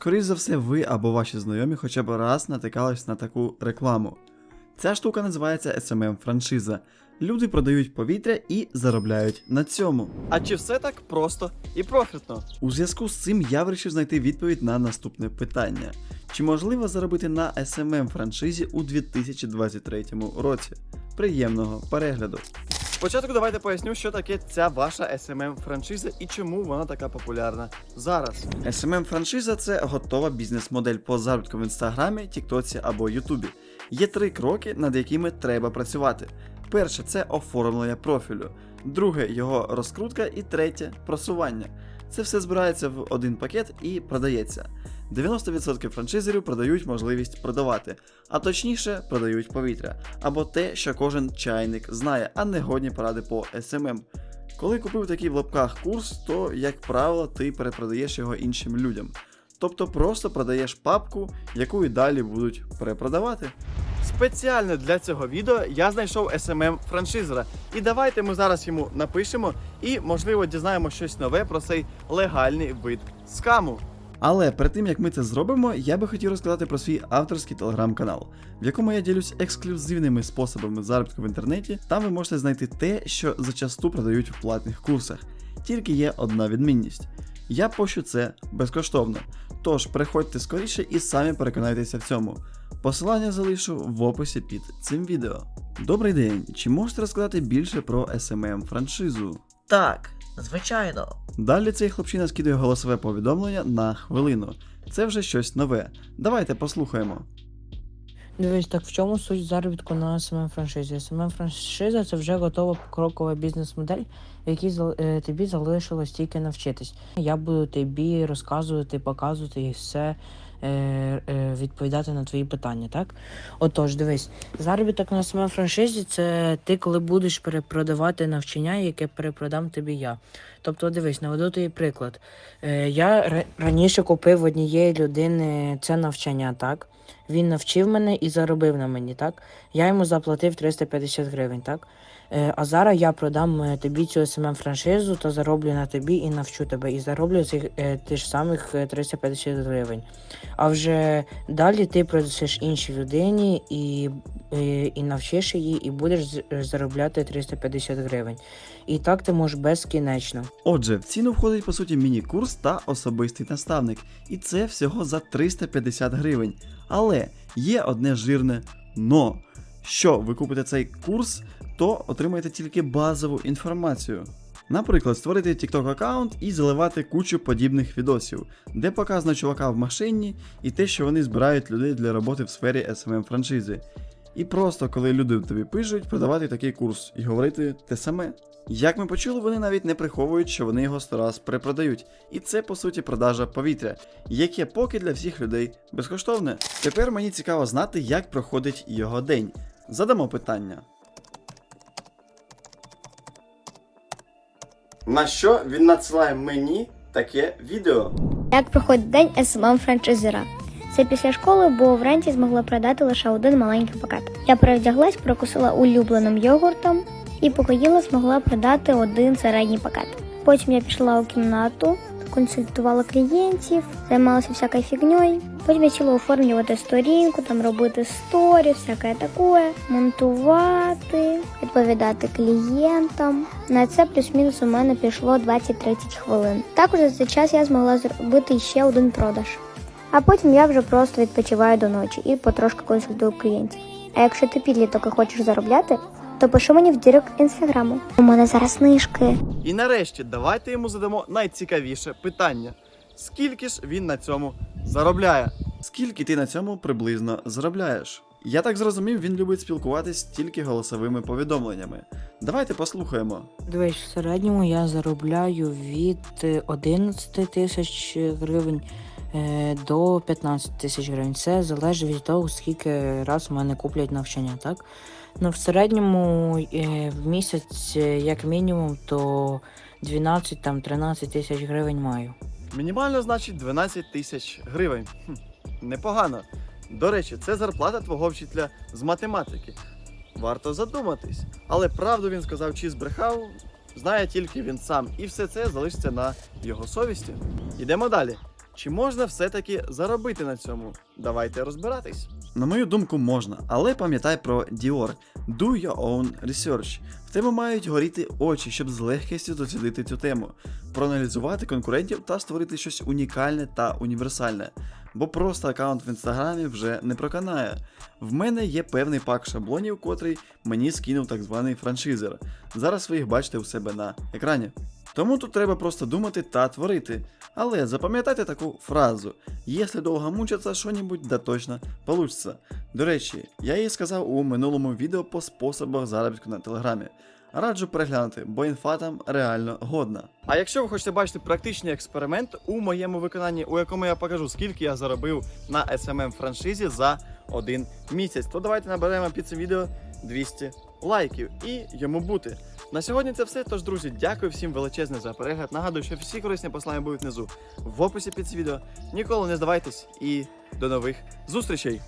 Скоріше за все, ви або ваші знайомі хоча б раз натикались на таку рекламу. Ця штука називається SMM франшиза. Люди продають повітря і заробляють на цьому. А чи все так просто і профітно? У зв'язку з цим я вирішив знайти відповідь на наступне питання: чи можливо заробити на SMM франшизі у 2023 році? Приємного перегляду. Спочатку давайте поясню, що таке ця ваша SMM франшиза і чому вона така популярна зараз. SMM франшиза це готова бізнес-модель по заробітку в інстаграмі, Тіктоці або Ютубі. Є три кроки, над якими треба працювати. Перше це оформлення профілю, друге його розкрутка і третє просування. Це все збирається в один пакет і продається. 90% франшизерів продають можливість продавати, а точніше продають повітря, або те, що кожен чайник знає, а не годні поради по SMM. Коли купив такий в лапках курс, то, як правило, ти перепродаєш його іншим людям. Тобто просто продаєш папку, яку і далі будуть перепродавати. Спеціально для цього відео я знайшов SMM франшизера. І давайте ми зараз йому напишемо і, можливо, дізнаємо щось нове про цей легальний вид скаму. Але перед тим як ми це зробимо, я би хотів розказати про свій авторський телеграм-канал, в якому я ділюсь ексклюзивними способами заробітку в інтернеті. Там ви можете знайти те, що зачасту продають в платних курсах. Тільки є одна відмінність. Я пощу це безкоштовно. Тож приходьте скоріше і самі переконайтеся в цьому. Посилання залишу в описі під цим відео. Добрий день! Чи можете розказати більше про SMM франшизу? Так, звичайно. Далі цей хлопчина скидує голосове повідомлення на хвилину. Це вже щось нове. Давайте послухаємо. Дивись, так в чому суть заробітку на СММ франшизі? СММ франшиза це вже готова крокова бізнес-модель, в якій е, тобі залишилось тільки навчитись. Я буду тобі розказувати, показувати і все відповідати на твої питання, так? Отож, дивись, заробіток на самому франшизі це ти, коли будеш перепродавати навчання, яке перепродам тобі я. Тобто, дивись, наведу тобі приклад. Е, я раніше купив однієї людини це навчання, так? Він навчив мене і заробив на мені, так? Я йому заплатив 350 гривень, так? Е, а зараз я продам е, тобі цю СММ франшизу та зароблю на тобі і навчу тебе. І зароблю цих е, тих самих е, 350 гривень. А вже далі ти продасиш іншій людині і, і, і навчиш її, і будеш е, заробляти 350 гривень. І так ти можеш безкінечно. Отже, в ціну входить по суті міні-курс та особистий наставник, і це всього за 350 гривень. Але є одне жирне но. Що ви купите цей курс, то отримаєте тільки базову інформацію. Наприклад, створити TikTok аккаунт і заливати кучу подібних відосів, де показано чувака в машині і те, що вони збирають людей для роботи в сфері SMM франшизи. І просто коли люди тобі пишуть, продавати такий курс і говорити те саме. Як ми почули, вони навіть не приховують, що вони його сто раз перепродають. І це по суті продажа повітря, яке поки для всіх людей безкоштовне. Тепер мені цікаво знати, як проходить його день. Задамо питання. На що він надсилає мені таке відео? Як проходить день СММ франшизера? Це після школи, бо вранці змогла продати лише один маленький пакет. Я перевдяглась, прокусила улюбленим йогуртом і поки їла, змогла продати один середній пакет. Потім я пішла у кімнату, консультувала клієнтів, займалася всякою фігньою. Потім я сіла оформлювати сторінку, там робити сторі, всяке таке, монтувати, відповідати клієнтам. На це плюс-мінус у мене пішло 20-30 хвилин. Також за цей час я змогла зробити ще один продаж. А потім я вже просто відпочиваю до ночі і потрошки консультую клієнтів. А якщо ти підліток і хочеш заробляти, то пиши мені в дірект інстаграму. У мене зараз знижки. І нарешті давайте йому задамо найцікавіше питання: скільки ж він на цьому заробляє? Скільки ти на цьому приблизно заробляєш? Я так зрозумів, він любить спілкуватись тільки голосовими повідомленнями. Давайте послухаємо. Дивись, в середньому я заробляю від е, 11 тисяч гривень е, до 15 тисяч гривень. Це залежить від того, скільки раз в мене куплять навчання, так? Ну, в середньому е, в місяць, е, як мінімум, то 12-13 тисяч гривень маю. Мінімально значить 12 тисяч гривень. Хм, непогано. До речі, це зарплата твого вчителя з математики. Варто задуматись. Але правду він сказав чи збрехав, знає тільки він сам. І все це залишиться на його совісті. Йдемо далі. Чи можна все-таки заробити на цьому? Давайте розбиратись. На мою думку, можна, але пам'ятай про Dior. Do your own research. В тебе мають горіти очі, щоб з легкістю дослідити цю тему, проаналізувати конкурентів та створити щось унікальне та універсальне. Бо просто аккаунт в інстаграмі вже не проканає. В мене є певний пак шаблонів, котрий мені скинув так званий франшизер. Зараз ви їх бачите у себе на екрані. Тому тут треба просто думати та творити. Але запам'ятайте таку фразу: якщо довго мучиться, що-небудь да точно получится. До речі, я її сказав у минулому відео по способах заробітку на телеграмі. Раджу переглянути, бо інфа там реально годна. А якщо ви хочете бачити практичний експеримент у моєму виконанні, у якому я покажу, скільки я заробив на SMM франшизі за один місяць, то давайте наберемо під цим відео 200 лайків і йому бути. На сьогодні це все. Тож, друзі, дякую всім величезне за перегляд. Нагадую, що всі корисні послання будуть внизу в описі під цим відео. Ніколи не здавайтесь і до нових зустрічей!